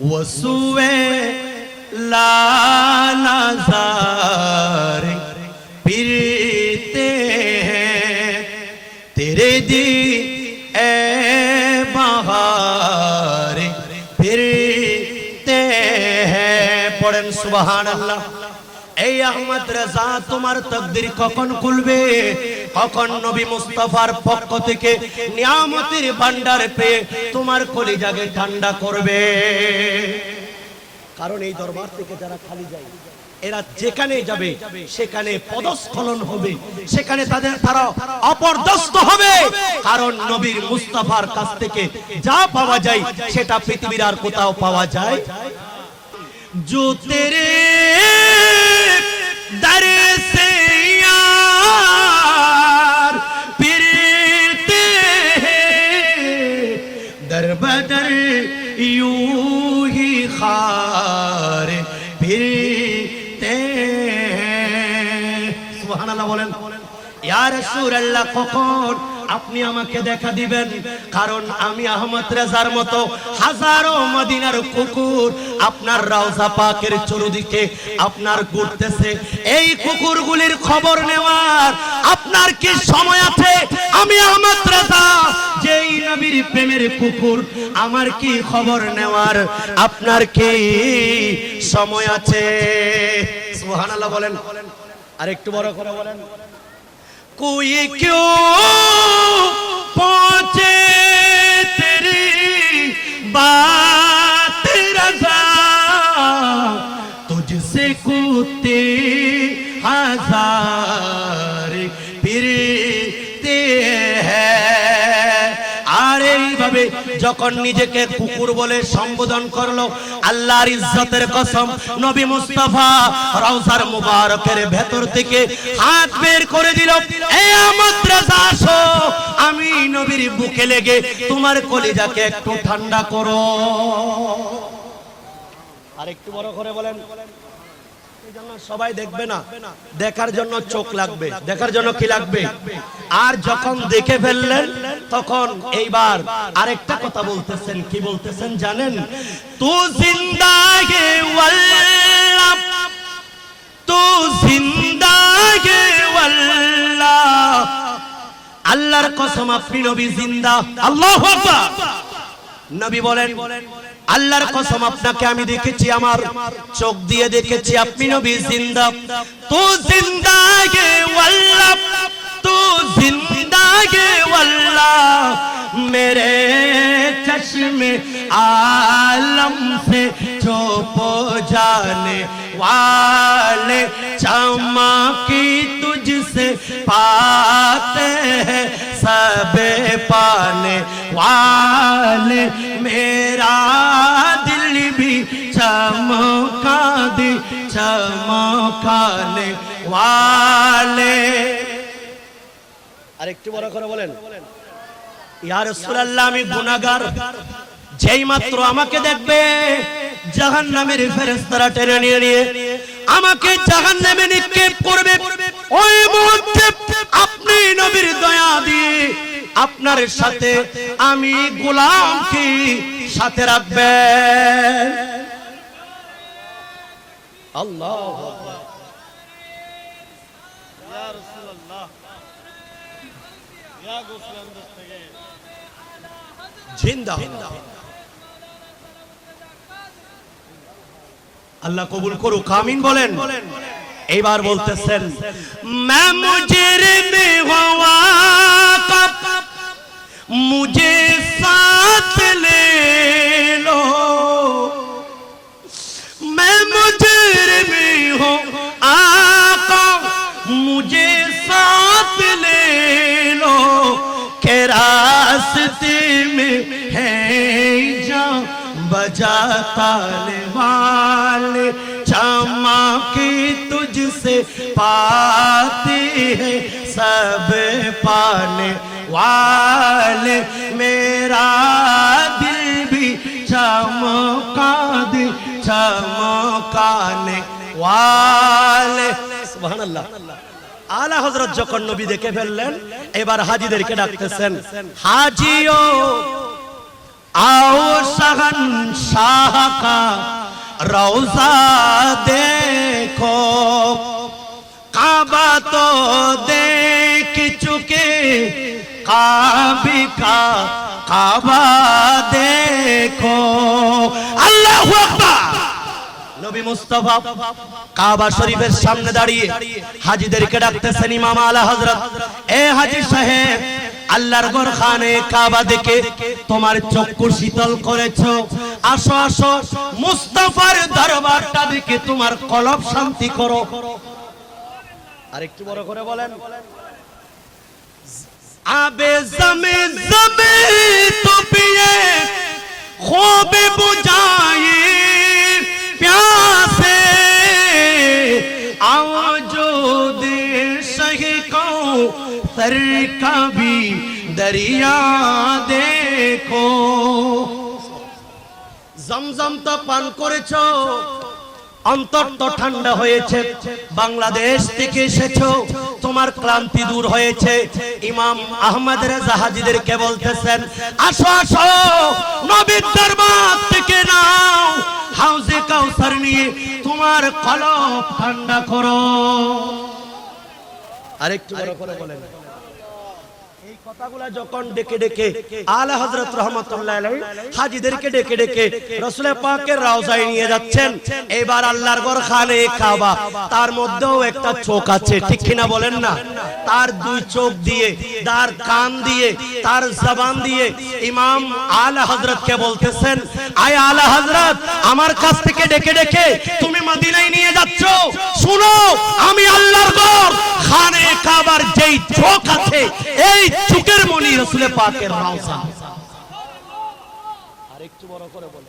وسوے لالا زار پھرتے ہیں۔ تیرے دی اے بہار پھرتے ہیں۔ پڑھن سبحان اللہ۔ اے احمد رضا، تمہار تقدیر ککن کلبے তখন নবী মুস্তাফার পক্ষ থেকে নিয়ামতের ভান্ডার পেয়ে তোমার কলিজাকে ঠান্ডা করবে। কারণ এই দরবার থেকে যারা খালি যায়, এরা যেখানে যাবে, সেখানে পদস্খলন হবে, সেখানে তাদের তারা অপরদস্ত হবে। কারণ নবীর মুস্তাফার কাছ থেকে যা পাওয়া যায়, সেটা পৃথিবীর আর কোথাও পাওয়া যায় জুতের দারে সেয়া রাসূলুল্লাহ, কখন আপনি আমাকে দেখা দিবেন? কারণ আমি আহমদ রেজার মতো হাজারো মদিনার কুকুর আপনার রাউজা পাকের চতুর্দিকে আপনার ঘুরতেছে। এই কুকুরগুলির খবর নেওয়ার আপনার কি সময় আছে? আমি আহমদ রেজা, যেই নবীর প্রেমের কুকুর, আমার কি খবর নেওয়ার আপনার কি সময় আছে? সুবহানাল্লাহ বলেন। আর একটু বড় করে বলেন। کوئی کیوں پہنچے تیری بات رضا؟ تجھ سے کوتے ہزار যখন নিজেকে কুকুর বলে সম্বোধন করল, আল্লাহর ইজ্জতের কসম, নবী মুস্তাফা রওজার মুবারকের ভেতর থেকে হাত বের করে দিল এই আমত আসো, আমি নবীর বুকে লেগে তোমার কলিজাকে একটু ঠান্ডা করো। আর একটু বড় করে বলেন। সবাই দেখবে না। দেখার জন্য চোখ লাগবে। দেখার জন্য কি লাগবে? আর যখন দেখে ফেললেন, তখন এইবার আরেকটা কথা বলতেছেন। কি বলতেছেন জানেন? তু জিন্দা তু জিন্দা আল্লাহর কসম, আপনি নবী জিন্দা। আল্লাহু নবী বলেন আল্লাহর কসম আপনাকে আমি দেখেছি আমার চোখ দিয়ে দেখেছি আপনি নবী জিন্দা তু জিন্দা গে ওয়াল্লাহ তু জিন্দা গে ওয়াল্লাহ मेरे चश्मे आलम से छुप जाने वाले चमकी तुझसे पाते हैं सब पाने वाले मेरा दिल भी चमका दे चमकाने वाले আরেকটু বড় করে বলেন ইয়া রাসূলুল্লাহ আমি গুনাহগার যেই মাত্র আমাকে দেখবে জাহান নামের ফেরেস্তারা টেনে নিয়ে নিয়ে আমাকে জাহান নামে নিক্ষেপ করবে। ওই মুহূর্তে আপনি নবীর দয়া দিয়ে আপনার সাথে আমি গোলাম কি সাথে রাখবেন। আল্লাহ জিন্দা আল্লাহ কবুল করুক আমিন বলেন এইবার বলতেছেন मैं मुजरिम हुआ कब मुझे साथ ले लो बजाताने वाले क्षमा की तुझसे पाते हैं सब पाने वाले मेरा दिल भी चमका दे চমকানে ওয়ালে সুবহানাল্লাহ আলা হযরত যখন নবী দেখে ফেললেন এবার হাজীদেরকে ডাকতেছেন হাজিও आओ शहन शाह का रोजा देखो काबा तो देख चुके काबी का काबा देखो अल्लाह अकबर নবী মুস্তাফা কাবা শরীফের সামনে দাঁড়িয়ে হাজিদেরকে ডাকতেছেন ইমাম আলা হযরত এ হাজি সাহেব আল্লাহর ঘরখানে কাবা দেখে তোমার চক্ষু শীতল করেছ। আসো আসো, মুস্তাফার দরবারটা দেখে তোমার কলব শান্তি করো। আর একটু বড় করে বলেন। আবে জমে জমে তো পিয়ে, খোবে বুঝায়ে सर का भी दरिया देखो জমজম তো পান করেছো অন্তর তো ঠান্ডা হয়েছে বাংলাদেশ থেকে এসেছো তোমার ক্লান্তি দূর হয়েছে ইমাম আহমদ রেজা হাজিদেরকে বলতেছেন আসো আসো নবীর দরবার থেকে নাও হাউজে কাউসার নিয়ে তোমার কলব ঠান্ডা করো আরেকটু বড় করে বলেন তার মধ্যেও একটা চোখ আছে, ঠিক কিনা বলেন না? তার দুই চোখ দিয়ে, তার কান দিয়ে, তার জবান দিয়ে ইমাম আলা হযরতকে বলতেছেন, আয় আলা হযরত, আমার কাছ থেকে ডেকে ডেকে তুমি মদিনায় নিয়ে যাচ্ছ। শুনো, আমি আল্লাহর ঘর, খানে কাবার যেই চোখ আছে এই চুকের মনি রসুলে পাকের রাউসা আরেকটু বড় করে বল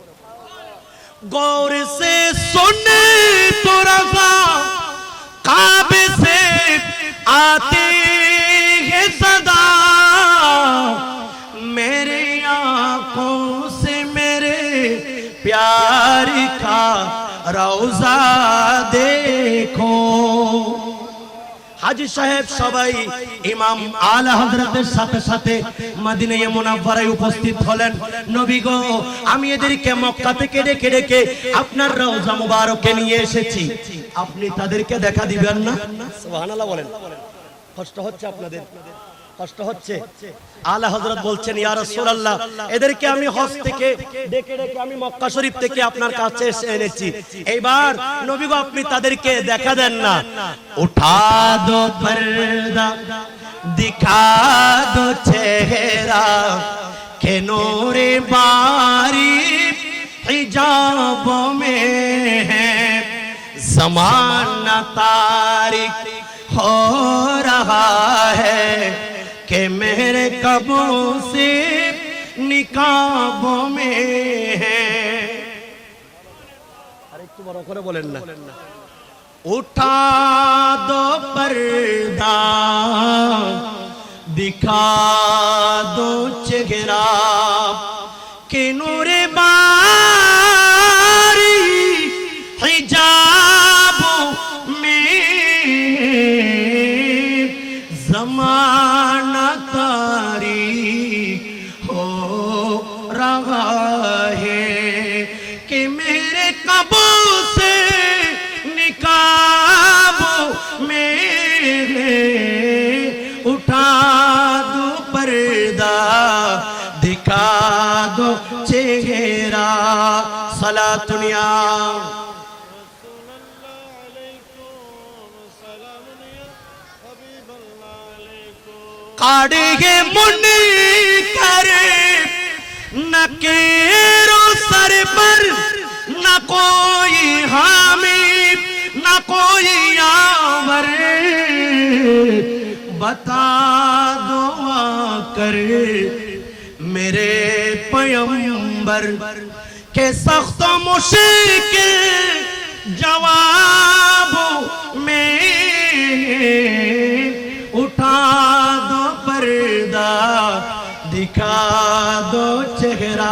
গৌর সে সোনে سے آتے ہے صدا میرے آنکھوں سے میرے پیار کا روزہ হাজি সাহেব সবাই, ইমাম আলা হযরতের সাথে সাথে মদিনায়ে মুনাফফারায় উপস্থিত হলেন। নবী গো, আমি এদেরকে মক্কা থেকে ডেকে ডেকে আপনার রওজা মুবারকে নিয়ে এসেছি। আপনি তাদেরকে দেখা দিবেন না? সুবহানাল্লাহ বলেন। কষ্ট হচ্ছে আপনাদের। কষ্ট হচ্ছে আলা হযরত বলছেন ইয়া রাসূলুল্লাহ এদেরকে আমি হজ থেকে ডেকে ডেকে আমি মক্কা শরীফ থেকে আপনার কাছে এসে এনেছি এইবার নবী গো আপনি তাদেরকে দেখা দেন না উঠা দো পর্দা দিখা দো চেহারা কে নূরে বারি হিজাব মে হ্যাঁ जमाना तारिक हो रहा है کہ میرے کبوں سے نکابوں میں ہے বলেন না উঠা দো পর্দা দিখা দো চেহারা কে নূরে বা میرے اٹھا دو پردہ، دکھا دو چہرہ سلا دنیا کاڑے گے کر نہ کیرو سر پر، نہ کوئی حامی نہ کوئی آور بتا دعا کر میرے پیمبر کہ سخت و مشکل جواب میں اٹھا دو پردہ دکھا دو چہرہ